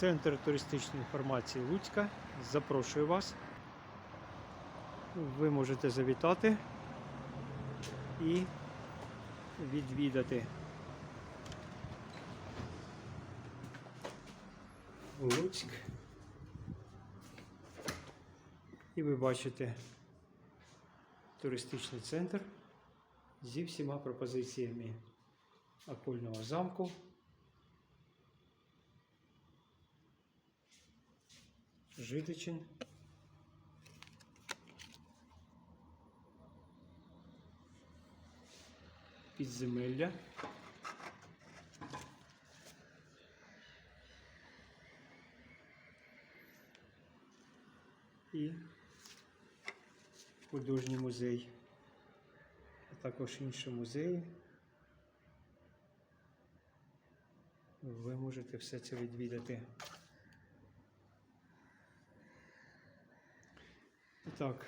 Центр туристичної інформації Луцька запрошую вас. Ви можете завітати і відвідати Луцьк. І ви бачите туристичний центр зі всіма пропозиціями окольного замку. Житичин. Підземелля. І художній музей, а також інші музеї. Ви можете все це відвідати. І так,